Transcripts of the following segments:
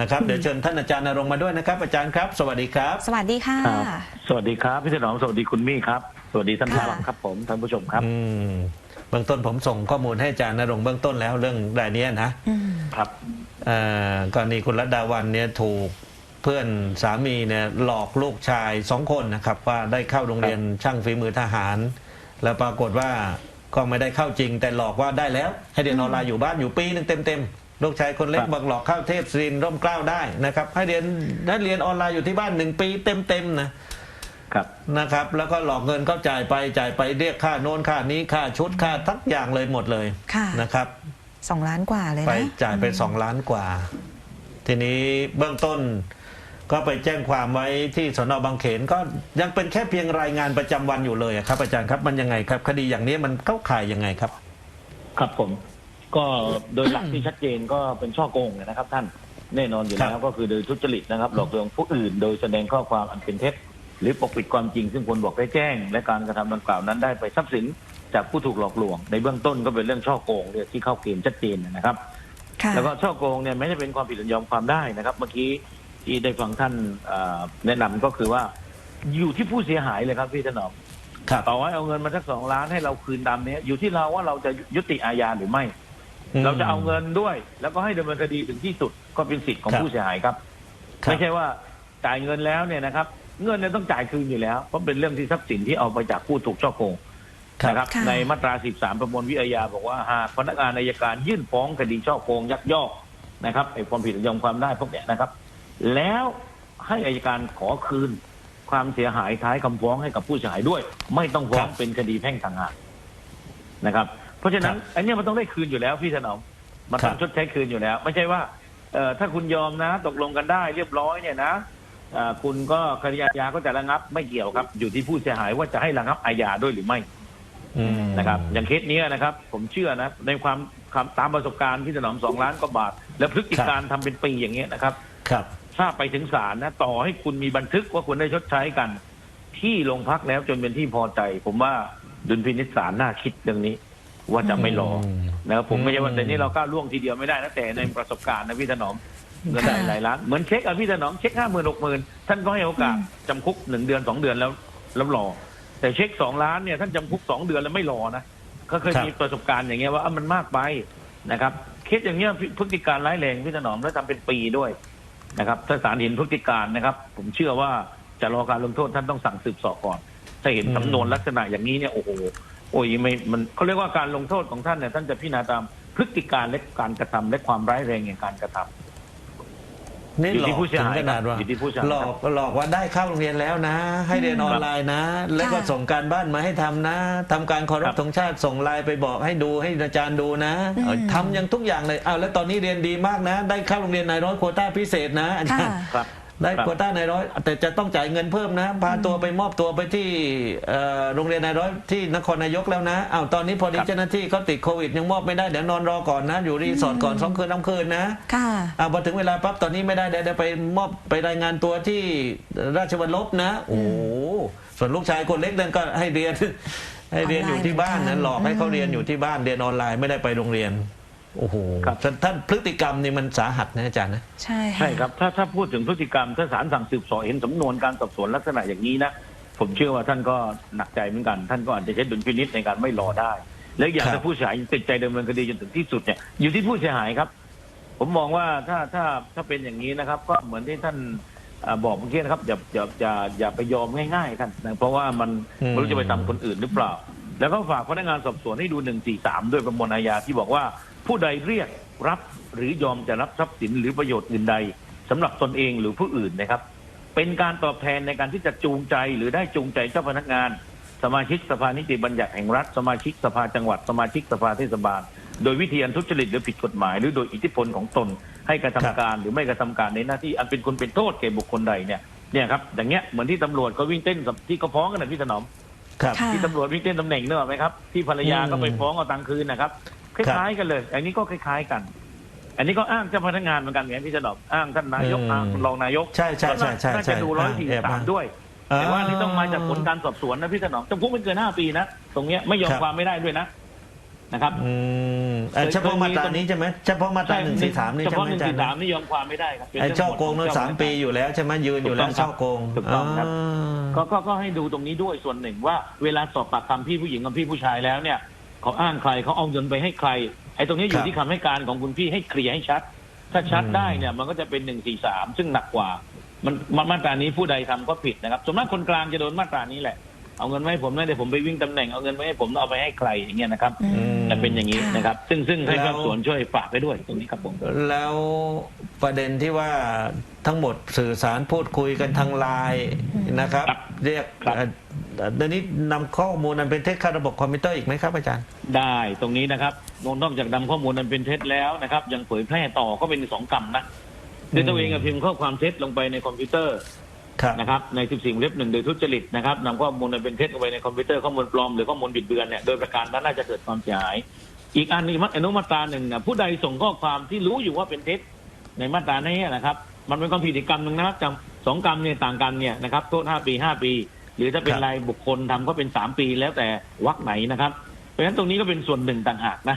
นะครับเดี๋ยวเชิญท่านอาจารย์นรงค์มาด้วยนะครับ อาจารย์ครับ สวัสดีครับ สวัสดีค่ะ ครับสวัสดีครับพี่ถนอมสวัสดีคุณมี่ครับ สวัสดีท่านผู้ค่ะ ฟังครับผมท่านผู้ชมครับอืมเบื้องต้นผมส่งข้อมูลให้อาจารย์นรงค์เบื้องต้นแล้วเรื่องรายเนี้ยนะ อืม ครับ เอ่อกรณีคุณรัตดาวันเนี่ยถูกเพื่อนสามีเนี่ยหลอกลูกชายสองคนนะครับว่าได้เข้าโรงเรียนช่างฝีมือทหาร แล้วปรากฏว่าก็ไม่ได้เข้าจริง แต่หลอกว่าได้แล้ว ให้เรียนออนไลน์อยู่บ้านอยู่ปีหนึงเต็มๆ ลูกชายคนเล็กครับบอกหลอกเข้าเทพศิรินทร์ร่มเกล้าได้นะครับ ให้เรียนให้เรียนออนไลน์อยู่ที่บ้านหนึ่งปีเต็มๆนะครับนะครับ แล้วก็หลอกเงินเขาจ่ายไปจ่ายไปเรียกค่าโน้นค่านี้ค่าชุดค่าทักอย่างเลยหมดเลยค่ะนะครับสองล้านกว่าเลยไปนะจ่ายไปสองล้านกว่า ทีนี้เบื้องต้นก็ไปแจ้งความไว้ที่สนบางเขนก็ยังเป็นแค่เพียงรายงานประจำวันอยู่เลยอะครับอาจารย์ครับมันยังไงครับ คดีอย่างนี้มันเข้าข่ายยังไงครับ ครับผม ก็โดยหลักที่ชัดเจนก็เป็นช่อโกงนะครับท่านแน่นอนอยู่ครัแล้วบก็คือโดยทุจริตนะครับหลอกลวงผู้อื่น โดยแสดงข้อความอันเป็นเท็จหรือปกปิดความจริงซึ่งควรบอกได้แจ้ง และการกระทำดังกล่าวนั้นได้ไปทรัพย์สิน จากผู้ถูกหลอกลวง ในเบื้องต้นก็เป็นเรื่องช่อโกงเนี่ยที่เข้าเกณฑ์ชัดเจนนะครับค่ะแล้วก็ช่อโกงเนี่ยไม่ได้เป็นความผิดอันยอมความได้นะครับ เมื่อกี้ที่ได้ฟังท่านเอ่อแนะนำก็คือว่า อยู่ที่ผู้เสียหายเลยครับพี่ถนอมครับต่อให้เอาเงินมาสักสองล้านให้เราคืนตามเนี้ยอยู่ที่เราว่าเราจะยุติอาญาหรือไม่ เราจะเอาเงินด้วย แล้วก็ให้ดำเนินคดีถึงที่สุดก็เป็นสิทธิ์ของครับ ผู้เสียหายครับ ครับไม่ใช่ว่าจ่ายเงินแล้วเนี่ยนะครับ เงินเนี่ยต้องจ่ายคืนอยู่แล้ว เพราะเป็นเรื่องที่ทรัพย์สินที่เอาไปจากผู้ถูกช่อโกงครับ นะครับ ค่ะ ในมาตรา 13 ประมวลวิทยาบอกว่าหากพนักงานอายการยื่นฟ้องคดีช่อโกงยักยอกนะครับไอ้ความผิดอันยอมความได้พวกเนี้ยนะครับ แล้วให้อายการขอคืน ความเสียหายท้ายคำฟ้องให้กับผู้เสียหายด้วย ไม่ต้องฟ้องครับ เป็นคดีแพ่งต่างหากนะครับเพ ราะฉะนั้นครับอันเนี้ยมันต้องได้คืนอยู่แล้วพี่ถนอมมันต้องครับชดใช้คืนอยู่แล้ว ไม่ใช่ว่าเอ่อถ้าคุณยอมนะ ตกลงกันได้เรียบร้อยเนี่ยนะเอ่อคุณก็คดีอาญาก็จะระงับไม่เกี่ยวครับ อยู่ที่ผู้เสียหายว่าจะให้ระงับอาญาด้วยหรือไม่อืมนะครับ อย่างเคสเนี้ยนะครับ ผมเชื่อนะในความความตามประสบการณ์ที่ถนอมสองล้านกว่าบาท และพฤติการทำเป็นปีอย่างเงี้ยนะครับ ครับ ถ้าไปถึงศาลนะต่อให้คุณมีบันทึกว่าคุณได้ชดใช้กัน ที่โรงพักแล้วจนเป็นที่พอใจ ผมว่าดุลพินิจศาลน่าคิดเรื่องนี้ ว่าจะไม่รออืมนะครับผมไม่ใช่ว่าอืมแต่นี้เราก้าวล่วงทีเดียวไม่ได้นะแต่ในประสบการณ์นะพี่ถนอมเงินได้ค่ะหลายล้านเหมือนเช็คอะพี่ถนอมเช็คห้าหมื่นหกหมื่นท่านก็ให้โอกาสอืมจำคุกหนึ่งเดือนสองเดือนแล้วแล้วรอ แต่เช็คสองล้านเนี่ยท่านจำคุกสองเดือนแล้วไม่รอนะก็เคยครับมีประสบการณ์อย่างเงี้ยว่าอะมันมากไปนะครับเคสอย่างเงี้ยพฤติการร้ายแรงพี่ถนอมแล้วทำเป็นปีด้วยนะครับถ้าศาลเห็นพฤติการนะครับ ผมเชื่อว่าจะรอการลงโทษท่านต้องสั่งสืบสอบก่อน ถ้าเห็นอืมสำนวนลักษณะอย่างนี้เนี่ยโอ้โห โอ้ยไม่มันเขาเรียกว่าการลงโทษของท่านเนี่ยท่านจะพิจารณาตามพฤติการและการกระทำและความร้ายแรงแห่งการกระทำนี่อยู่หลที่อกผู้เสียถึงหายขนาดว่าอยู่ที่ผู้เสียหายหลอกหลอกว่าได้เข้าโรงเรียนแล้วนะ ให้เรียนออนไลน์นะ แล้วก็ค่ะส่งการบ้านมาให้ทำนะทำการเคารครัพบธงชาติส่งไลน์ไปบอกให้ดูให้อาจารย์ดูนะอืมเออทำยังทุกอย่างเลยอ้าวแล้วตอนนี้เรียนดีมากนะ ได้เข้าโรงเรียนนายร้อยโควต้าพิเศษนะอาจาค่ะรย์ครับ ได้ครับโควต้านายร้อย แต่จะต้องจ่ายเงินเพิ่มนะ พาตัวไปมอบตัวไปที่เอ่อโรงเรียนนายร้อยที่นครนายกแล้วนะอ้าวตอนนี้พอดีครับเจ้าหน้าที่เขาติดโควิดยังมอบไม่ได้เดี๋ยวนอนรอก่อนนะ อยู่รีสอร์ทก่อนสองคืนน้ำคืนนะค่ะอ่าพอถึงเวลาปั๊บตอนนี้ไม่ได้เดี๋ยวเดี๋ยวไปมอบไปรายงานตัวที่ราชวัลลบนะ โอ้โหส่วนลูกชายคนเล็กนั่นก็ให้เรียนให้เรียนอยู่ที่บ้านออนไลน์นะหลอกให้เขาเรียนอยู่ที่บ้านเรียนออนไลน์ไม่ได้ไปโรงเรียน โอ้โหครับ ท่านท่านพฤติกรรมนี่มันสาหัสนะอาจารย์นะ ใช่ะ ใช่ครับ ถ้าถ้าพูดถึงพฤติกรรมถ้าศาลสั่งสืบสวนเห็นสำนวนการสอบสวนลักษณะอย่างนี้นะ ผมเชื่อว่าท่านก็หนักใจเหมือนกัน ท่านก็อาจจะใช้ดุลพินิษในการไม่รอได้ แล้วอย่างครับ ถ้าผู้เสียหายยังติดใจดำเนินคดีจนถึงที่สุดเนี่ยอยู่ที่ผู้เสียหายครับ ผมมองว่าถ้าถ้าถ้าเป็นอย่างนี้นะครับ ก็เหมือนที่ท่านอ่าบอกเมื่อกี้นะครับอย่าอย่าอย่าอย่าไปยอมง่ายๆท่านนะเพราะว่ามันอืม ไม่รู้จะไปทำคนอื่นหรือเปล่า แล้วก็ฝากพนักงานสอบสวนให้ดูหนึ่งสี่สามด้วยประมวลอาญาที่บอกว่า ผู้ใดเรียกรับหรือยอมจะรับทรัพย์สินหรือประโยชน์อื่นใดสำหรับตนเองหรือผู้อื่นนะครับ เป็นการตอบแทนในการที่จะจูงใจหรือได้จูงใจเจ้าพนักงาน สมาชิกสภานิติบัญญัติแห่งรัฐ สมาชิกสภาจังหวัด สมาชิกสภาเทศบาล โดยวิธีอันทุจริตหรือผิดกฎหมาย หรือโดยอิทธิพลของตนให้กระทำครับการหรือไม่กระทำการในหน้าที่อันเป็นคุณเป็นโทษแก่บุคคลใดเนี่ยเนี่ยครับอย่างเงี้ยเหมือนที่ตำรวจก็วิ่งเต้นกับที่เขาฟ้องกันนะพี่ถนอมครับค่ะที่ตำรวจวิ่งเต้นตำแหน่งเนกอะไหมครับ ที่ภรรยาก็ไปฟ้องเอาตังค์คืนนะครับ คล้ายๆกันเลย อันนี้ก็คล้ายๆกัน อันนี้ก็อ้างเจ้าพนักงานเหมือนกันไงพี่ถนอมอ้างท่านนายกอืมอ้างรองนายกใช่ใช่ใช่ใช่น่าใช่จะดูร้อยสี่แอบสาอ้ามงด้วยแต่ว่าอันนี่ต้องมาจากผลการสอบสวนนะพี่ถนอมจำคุกไม่เกินห้าปีนะตรงเนี้ยไม่ยอมครับความไม่ได้ด้วยนะนะครับอืมเอ่อเคยเฉพาะมาตราเคยมีนี้ใช่ไหมเฉพาะมาตราหนึ่งสี่สามนี่เฉใช่พาะไหมหนึ่งอาจารสี่ย์สามนี่ยอมความไม่ได้ครับเป็นไอ้เรื่องช่อโกงขนั้นเจ้สามปีอยู่แล้วใช่ไหมยืนอยู่แล้วถูกต้องครับช่อโกงถูกต้องครับาก็ก็ก็ให้ดูตรงนี้ด้วยส่วนหนึ่งว่าเวลาสอบปากคำพี่ผู้หญิงกับพี่ผู้ชายแล้วเนี่ย เขาอ้างใครเขาเอาเงินไปให้ใคร ไอ้ตรงนี้อคยู่รับที่คำให้การของคุณพี่ให้เคลียร์ให้ชัด ถ้าชัดอืมได้เนี่ยมันก็จะเป็นหนึ่งสี่สามซึ่งหนักกว่า มันมันมาตรานี้ผู้ใดทำก็ผิดนะครับส่วนมากคนกลางจะโดนมาตรานี้แหละ เอาเงินมาให้ผมนะเดี๋ยวผมไปวิ่งตำแหน่งเอาเงินมาให้ผมเอาไปให้ใครอย่างเงี้ยนะครับ อืม จะเป็นอย่างนี้ค่ะนะครับ ซึ่งซึ่งให้แล้ภาวคส่วนช่วยฝากไปด้วยตรงนี้ครับผมแล้วประเด็นที่ว่าทั้งหมดสื่อสารพูดคุยกันทางไลน์นะครับครับเรียกครับเอ่อเดี๋ยวนี้นำข้อมูลนั้นเป็นเท็จเข้าระบบคอมพิวเตอร์อีกไหมครับอาจารย์ ได้ตรงนี้นะครับนอกจากนำข้อมูลนั้นเป็นเท็จแล้วนะครับ ยังเผยแพร่ต่อก็เป็นสองกรรมนะคือตัวเองกับพิมพ์ข้อความเท็จลงไปในคอมพิวเตอร์ ครับ นะครับใน 14วงเล็บหนึ่งโดยทุจริตนะครับนำข้อมูลอันเป็นเท็จลงไปในคอมพิวเตอร์ข้อมูลปลอมหรือข้อมูลบิดเบือนเนี่ยโดยประการนั้นน่าจะเกิดความเสียหาย อีกอันหนึงอนุมาตราหนึ่งนะผู้ใดส่งข้อความที่รู้อยู่ว่าเป็นเท็จในมาตรานี้นะครับ มันเป็นความผิดอีกกรรมหนึ่งนะครับจำสองกรรมเนี่ยต่างกันเนี่ยนะครับโทษห้าปีห้าปี หรือถ้าเป็นครับ รายบุคคลทำก็เป็นสามปีแล้วแต่วรรคไหนนะครับ เพราะฉะนั้นตรงนี้ก็เป็นส่วนหนึ่งต่างหากนะ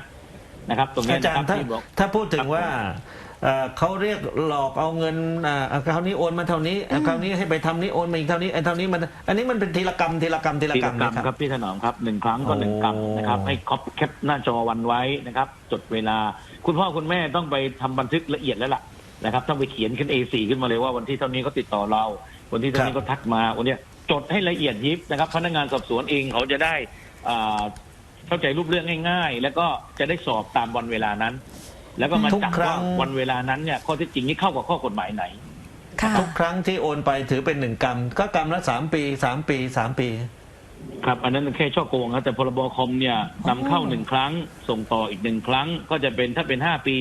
นะครับ ตรงนี้อาจารนะครัย์บถ้าที่บอก ถ้าพูดถึครังบว่า เอ่อเขาเรียกหลอกเอาเงินอ่าคราวนี้โอนมาเท่านี้คราวนี้ให้ไปทำนี้โอนมาอีกเท่านี้ไอ้เท่านี้มันอันนี้มันเป็นทีละกรรมทีละกรรมทีละกิกจรรมกรรมนะคครัรับบพี่ถนอมครับหนึ่งครั้งก็หนึ่งกรรมโอ้นะครับให้ครอบแคปหน้าจอวันไว้นะครับ จดเวลา คุณพ่อคุณแม่ต้องไปทำบันทึกละเอียดแล้วล่ะนะครับต้องไปเขียนขึ้น A4 ขึ้นมาเลยว่าวันที่เท่านี้เขาติดต่อเรา วันที่เท่านี้ครับเขาทักมาวันเนี้ยจดให้ละเอียดยิบนะครับ พนักงานสอบสวนเองเขาจะได้อ่าเข้าใจรูปเรื่องง่าย ๆ แล้วก็จะได้สอบตามวันเวลานั้น แล้วก็มาทุกจับครั้ว่าง วันเวลานั้นเนี่ยข้อเท็จจริงนี้เข้ากับข้อกฎหมายไหน ค่ะ ทุกครั้งที่โอนไปถือเป็นหนึ่งกรรม ก็กรรมละสามปีสามปีสามปี ครับ อันนั้นแค่ช่อโกงครับแต่พรบคอมเนี่ยนำเข้าหนึ่งครั้ง ส่งต่ออีกหนึ่งครั้ง ก็จะเป็นถ้าเป็นห้าปี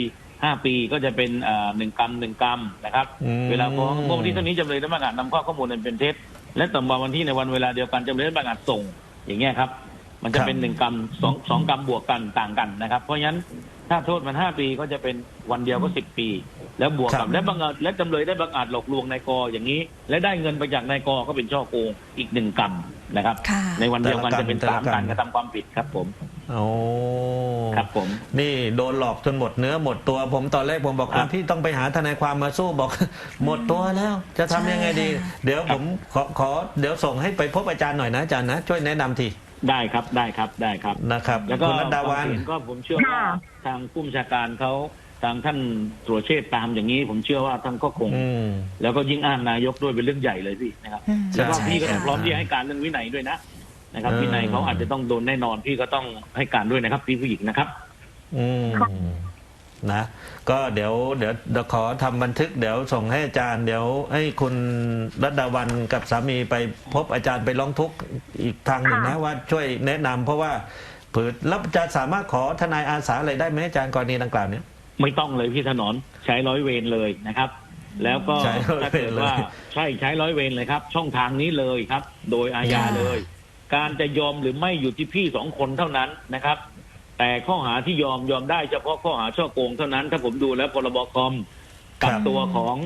ห้าปีก็จะเป็นอ่าหนึ่งกรรมหนึ่งกรรมนะครับ อืม เวลาฟ้องเมื่อวันที่เท่านี้จำเลยได้ประกาศนำเข้าข้อมูลอันเป็นเท็จและต่อมาวันที่ในวันเวลาเดียวกันจำเลยได้ประกาศส่งอย่างเงี้ยครับ มันจะเป็นหนึ่งกรรมสองสองกรรมบวกกันต่างกันนะครับ เพราะฉะนั้นถ้าโทษมันห้าปีก็จะเป็นวันเดียวก็สิบปี แล้วบวกครักับบและบังเอิญและจำเลยได้บังอาจหลอกลวงนายกออย่างนี้ และได้เงินไปจากนายกอก็เป็นช่อโกงอีกหนึ่งกรรมนะครับ ค่ะ ในวันเดียวกันแต่ละกรรมจะเป็นแต่ละสามกรรม การกระทำความผิดครับผมโอ้ครับผม นี่โดนหลอกจนหมดเนื้อหมดตัว ผมตอนแรกผมบอกครัอะบพี่ต้องไปหาทนายความมาสู้บอก หมดตัวแล้ว จะทำยังไงดี ใช่ค่ะ เดี๋ยวผมขอขอเดี๋ยวส่งให้ไปพบอาจารย์หน่อยนะอาจารย์นะช่วยแนะนำที ได้ครับได้ครับได้ครับ นะครับแล้วก็คุณรัตดาวัน ควมเห็นก็ผมเชื่อว่าทางผู้บัญชาการเขาทางท่านตรวจเชษฐ์ตามอย่างนี้ ผมเชื่อว่าท่านก็คง อืม แล้วก็ยิ่งอ้างนายกด้วยเป็นเรื่องใหญ่เลยพี่นะครับอืมแล้วก็ใช่พี่ก็ต้องค่ะ พร้อมที่จะให้การเรื่องวินัยด้วยนะนะครับเออวินัยเขาอาจจะต้องโดนแน่นอนพี่ก็ต้องให้การด้วยนะครับ พี่ผู้หญิงนะครับ อืม นะก็เดี๋ยวเดี๋ยวเดี๋ยวขอทำบันทึกเดี๋ยวส่งให้อาจารย์ เดี๋ยวให้คุณรัตดาวันกับสามีไปพบอาจารย์ไปร้องทุกข์อีกทางหนึ่งนะว่าช่วยแนะนำเพราะว่าเผื่อแล้วจะสามารถขอทนายอาสาอะไรได้ไหมอาจารย์กรณีดังกล่าวเนี้ย ไม่ต้องเลยพี่ถนอมใช้ร้อยเวรเลยนะครับ แล้วก็ใช้ร้อยเวรถ้าเกิดว่าเลยใช่ใช้ร้อยเวรเลยครับ ช่องทางนี้เลยครับ โดยอาญาค่ะเลย การจะยอมหรือไม่อยู่ที่พี่สองคนเท่านั้นนะครับ แต่ข้อหาที่ยอมยอมได้เฉพาะข้อหาช่อโกงเท่านั้น ถ้าผมดูแล้วพรบคอมกับครับ ตัวของ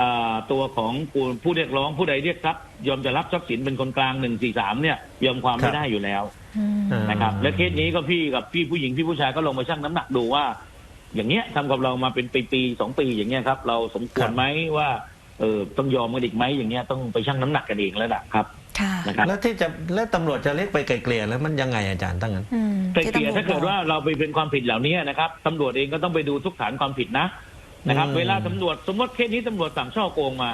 อาตัวของผู้ผู้เรียกร้องผู้ใดเรียกทรัพย์ยอมจะรับทรัพย์สินเป็นคนกลางหนึ่งสี่สามเนี่ยยอมความไม่ได้อยู่แล้ว อืม อ่า นะครับและเคสนี้ก็พี่กับพี่ผู้หญิงพี่ผู้ชายก็ลงมาชั่งน้ำหนักดูว่า อย่างเงี้ยทำกับเรามาเป็นปีปีๆสองปีอย่างเงี้ยครับ เราสมควรไหมว่าเออต้องยอมกันอีกไหมอย่างเงี้ยต้องไปชั่งน้ำหนักกันเองแล้วล่ะครับ ค่ะ นะครับแล้วที่จะแล้วตำรวจจะเรียกไปไกลเกลี่ยแล้วมันยังไงอาจารย์ตั้งนั้น อืมแต่ที่เกลี่ยตำรวจถ้าเกิดบอกว่าเราไปเป็นความผิดเหล่านี้นะครับตำรวจเองก็ต้องไปดูทุกฐานความผิดนะนะครับ อืม เวลาตำรวจสมมติเคสนี้ตำรวจสั่งช่อโกงมา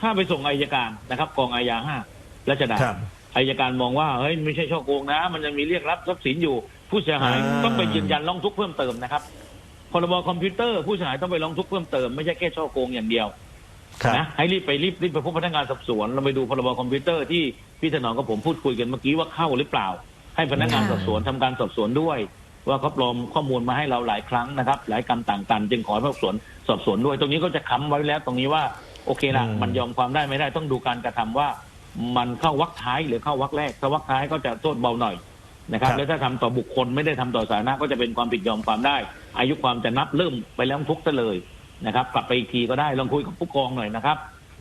ถ้าไปส่งอายการนะครับกองอาญาห้ารัชดาครับ อายการมองว่าเฮ้ยไม่ใช่ช่อโกงนะ มันยังมีเรียกรับทรัพย์สินอยู่ ผู้เสียหายอ่า ต้องไปยืนยันร้องทุกข์เพิ่มเติมนะครับพรบคอมพิวเตอร์ผู้เสียหายต้องไปร้องทุกข์เพิ่มเติมไม่ใช่แค่ช่อโกงอย่างเดียวครับ นะให้รีบไปรีบรีบไปพบพนักงานสอบสวนเราไปดูพรบคอมพิวเตอร์ที่พี่ถนอมกับผมพูดคุยกันเมื่อกี้ว่าเข้าหรือเปล่า ให้พนักงานค่ะสอบสวนทำการสอบสวนด้วย ว่าเขาปลอมข้อมูลมาให้เราหลายครั้งนะครับ หลายกรรมต่างกัน จึงขอให้สอบสวนสอบสวนด้วย ตรงนี้ก็จะค้ำไว้แล้วตรงนี้ว่าโอเคละอืมมันยอมความได้ไม่ได้ต้องดูการกระทำว่า มันเข้าวักท้ายหรือเข้าวักแรกถ้าวักท้ายก็จะโทษเบาหน่อยนะครับครับแล้วถ้าทำต่อบุคคลไม่ได้ทำต่อสาธารณะก็จะเป็นความผิดยอมความได้ อายุความจะนับเริ่มไปแล้วทุกข์ซะเลย นะครับกลับไปอีกทีก็ได้ลองคุยกับผู้กองหน่อยนะครับ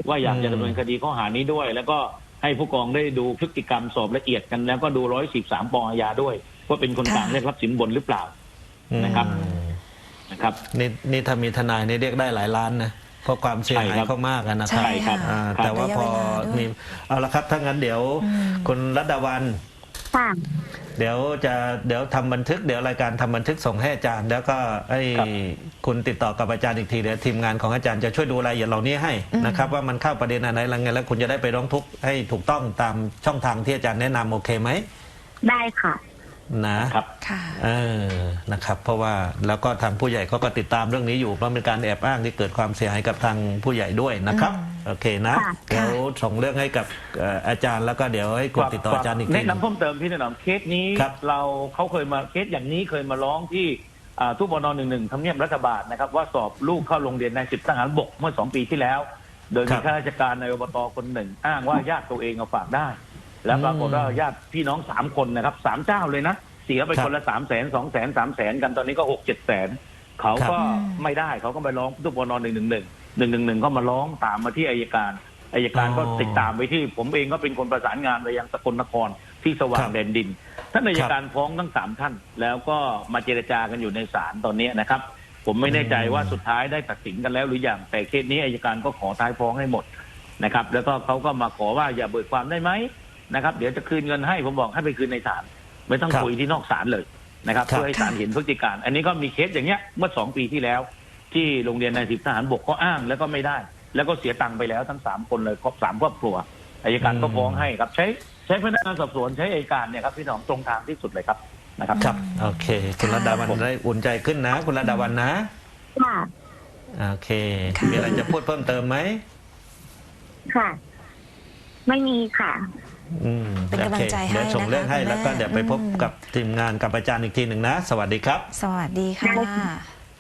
ว่าอยากจะดำเนินคดีข้อหานี้ด้วย แล้วก็ให้ผู้กองได้ดูพฤติกรรมสอบละเอียดกัน แล้วก็ดูร้อยสิบสามปออาญาด้วย ว่าเป็นคนกลางค่ะเรียกรับสินบนหรือเปล่านะครับอืมนะครับนี่นี่ถ้ามีทนายนี่เรียกได้หลายล้านนะเพราะความเสียหายใช่ครับเขามากอะนะครับใช่ครับอ่าครับแต่ว่าพอระยะเวลาด้วยมีเอาละครับถ้างั้นเดี๋ยวอืมคุณรัตดาวันค่ะ เดี๋ยวจะเดี๋ยวทำบันทึกเดี๋ยวรายการทำบันทึกส่งให้อาจารย์ แล้วก็ให้ครับ คุณติดต่อกับอาจารย์อีกทีเดี๋ยวทีมงานของอาจารย์จะช่วยดูรายละเอียดเหล่านี้ให้อืมนะครับว่ามันเข้าประเด็นอะไรอะไรไงแล้วคุณจะได้ไปร้องทุกข์ให้ถูกต้องตามช่องทางที่อาจารย์แนะนำโอเคไหมได้ค่ะ นะครับค่ะ เออนะครับเพราะว่าแล้วก็ทางผู้ใหญ่เขาก็ติดตามเรื่องนี้อยู่เพราะเป็นการแอบอ้างที่เกิดความเสียหายกับทางผู้ใหญ่ด้วยนะครับ อืม โอเคนะค่ะ เดี๋ยวส่งเรื่องให้กับเอ่ออาจารย์แล้วก็เดี๋ยวให้คุณติดต่ออาจารย์อีกที แนะนำเพิ่มเติมพี่ถนอมเคสนี้ครับเราเขาเคยมาเคสอย่างนี้เคยมาร้องที่อ่าทุกบนหนึ่งหนึ่งทำเนียบรัฐบาลนะครับ ว่าสอบลูกเข้าโรงเรียนในสิบทหารบกเมื่อสองปีที่แล้ว โดยครัมีบข้าราชการในอบตคนหนึ่ง อ้างว่าญาติตัวเองเอาฝากได้ แล้วปรากฏว่าญาติพี่น้องสามคนนะครับสามเจ้าเลยนะ เสียไปครับคนละสามแสนสองแสนสามแสนกันตอนนี้ก็หกเจ็ดแสนเขาก็ครับไม่ได้เขาก็ไปร้องทุกบนหนึ่งหนึ่งหนึ่ง หนึ่งหนึ่งหนึ่งก็มาร้องตามมาที่อายการอายการก็อ๋อติดตามไปที่ ผมเองก็เป็นคนประสานงานไปยังสกลนครที่สว่าคงรับแดนดิน ท่านอายการฟ้องทั้งสามท่าน แล้วก็มาเจรจากันอยู่ในศาลตอนนี้นะครับ ผมไม่แน่ใจว่าสุดท้ายได้ตัดสินกันแล้วหรือยังแต่เคสนี้อายการก็ขอท้ายฟ้องให้หมดนะครับ แล้วก็เขาก็มาขอว่าอย่าเบิกความได้ไหมนะครับ เดี๋ยวจะคืนเงินให้ผมบอกให้ไปคืนในศาลไม่ต้องครับคุยที่นอกศาลเลยนะครับครับ เพื่อให้ศาลเห็นพฤติการ อันนี้ก็มีเคสอย่างเงี้ยเมื่อสองปีที่แล้ว ที่โรงเรียนนายสิบทหารบกก็อ้างแล้วก็ไม่ได้ แล้วก็เสียตังค์ไปแล้วทั้งสามคนเลยครบสามครอบครัวอายการก็ฟ้องให้ครับ ใช้ใช้พนักงานสอบสวนใช้อายการเนี่ยครับพี่หนอมตรงทางที่สุดเลยครับนะครับครับ โอเค คุณรัตดาวันครับได้อุ่นใจขึ้นนะ คุณรัตดาวันนะค่ะ โอเคค่ะ มีอะไรจะพูดเพิ่มเติมไหมค่ะ ไม่มีค่ะ อืมเป็นกำลังใจโอเคเดี๋ยวให้ส่งเรื่องให้นะคะคุณแม่แล้วก็เดี๋ยวไปพบอืม กับทีมงานกับอาจารย์อีกทีหนึ่งนะ สวัสดีครับ สวัสดีค่ะได้ค่ะ